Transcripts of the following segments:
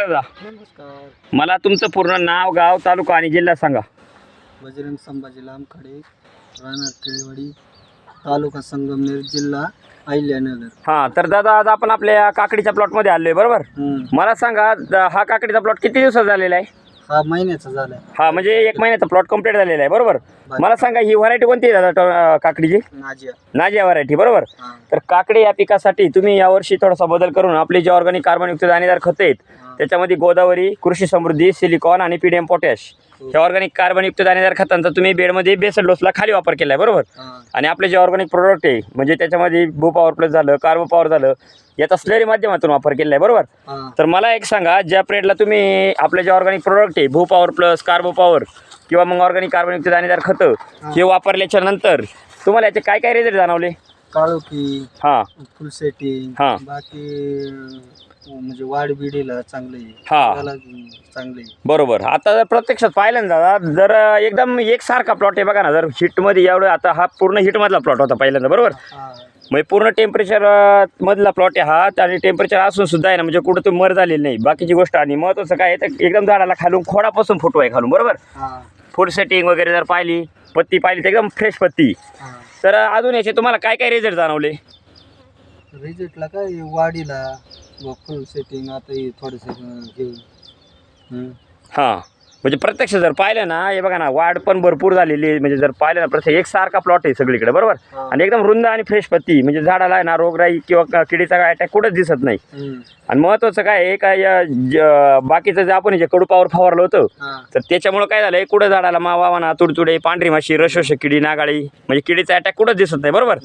दादा. नमस्कार. मला तुमचं पूर्ण नाव गाव तालुका आणि जिल्हा सांगा. बजरंग संभाजी लांबखडे राहणार केळीवाडी तालुका संगमनेर जिल्हा अहिल्यानगर. हां तर दादा आज आपण आपल्या काकडीच्या प्लॉटमध्ये आलोय बरोबर? हम्म. मला सांगा द- हा काकडीचा प्लॉट किती दिवसात झालेला आहे? हा महिन्याचा झालाय. हा म्हणजे एक महिन्याचा प्लॉट कंप्लीट झालेला आहे बरोबर? मला सांगा ही व्हरायटी कोणती आहे दादा अं, काकडीची? नाजिया. नाजिया व्हरायटी बरोबर? हा. तर काकडी या पिकासाठी तुम्ही यावर्षी थोडासा बदल करून आपली जे ऑर्गॅनिक कार्बनयुक्त दाणेदार खतं आहेत. त्याच्यामध्ये गोदावरी कृषी समृद्धी सिलिकॉन आणि पीडीएम पोटॅश हे ऑर्गॅनिक कार्बनयुक्त दाणेदार खतांचा तुम्ही बेडमध्ये बेसल डोसला खाली वापर केला आहे बरोबर? हा. आणि आपले जे ऑर्गॅनिक प्रोडक्ट आहे म्हणजे त्याच्यामध्ये भू पॉवर प्लस झालं कार्बो पॉवर झालं याचा स्लरी माध्यमातून वापर केला आहे बरोबर? हा. तर मला एक सांगा ज्या प्रेडला तुम्ही आपले जे ऑर्गॅनिक प्रोडक्ट आहे भू पॉवर प्लस कार्बो पॉवर किंवा मग ऑर्गॅनिक कार्बनयुक्त दाणेदार खतं हे. वापरल्याच्या नंतर तुम्हाला याचे काय काय रिझल्ट जाणवले? काळोखी हां फुल सेटिंग हा. बाकी अं, म्हणजे वाढ बिडीला चांगलं हा. चांगलं बरोबर आता जर प्रत्यक्षात पाहिलं ना दादा जर एकदम एकसारखा प्लॉट आहे बघा ना जर हिटमध्ये एवढं आता हा पूर्ण हिटमधला प्लॉट होता पहिल्यांदा बरोबर हा. म्हणजे पूर्ण टेम्परेचर मधला प्लॉट आहे हा आणि टेम्परेचर असून सुद्धा आहे ना म्हणजे कुठं तुम्ही मर झालेली नाही बाकीची गोष्ट आणि महत्त्वाचं काय आहे तर एकदम झाडाला खालून खोडापासून फुटू आहे खालून बरोबर हा. फूड सेटिंग वगैरे जर पाहिली पत्ती पाहिली तर एकदम फ्रेश पत्ती. तर अजून याचे तुम्हाला काय काय रिझल्ट जाणवले रिजेक्टला काय वाढीला फुल सेटिंग आता थोडंसं. हां म्हणजे प्रत्यक्ष जर पाहिलं ना हे बघा ना वाढ पण भरपूर झालेली आहे. म्हणजे जर पाहिलं ना प्रत्यक्ष एकसारखा प्लॉट आहे सगळीकडे बरोबर. आणि एकदम रुंद आणि फ्रेश पत्ती. म्हणजे झाडाला आहे ना रोगराई किंवा किडीचा काय अटॅक कुठंच दिसत नाही. आणि महत्त्वाचं काय आहे का या ज- बाकीचं जे आपण जे कडू पावर फवारलं होतं. तर त्याच्यामुळं काय झालं कुठं झाडाला मावा म्हणा तुडतुडे पांढरी माशी रशोश किडी नागाळी म्हणजे किडीचा अटॅक कुठंच दिसत नाही बरोबर?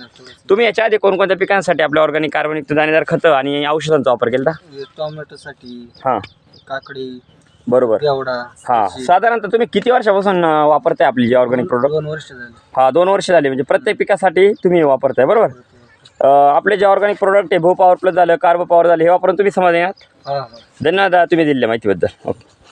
तुम्ही याच्या आधी कोणकोणत्या पिकांसाठी आपल्या ऑर्गॅनिक कार्बनयुक्त दाणेदार खतं आणि औषधांचा वापर केला टोमॅटोसाठी हां. काकडी बरोबर. हां. साधारणतः तुम्ही किती वर्षापासून अं, वापरताय आपली जे ऑर्गॅनिक प्रोडक्ट दोन वर्ष झाली. हा दोन वर्ष झाली. म्हणजे प्रत्येक पिकासाठी तुम्ही वापरताय बरोबर? अं, आपले जे ऑर्गॅनिक प्रोडक्ट आहे भू पॉवर प्लस झालं कार्बो पॉवर झालं हे वापरून तुम्ही समाधानी आहात? हा हा. धन्यवाद तुम्ही दिलेल्या माहितीबद्दल. ओके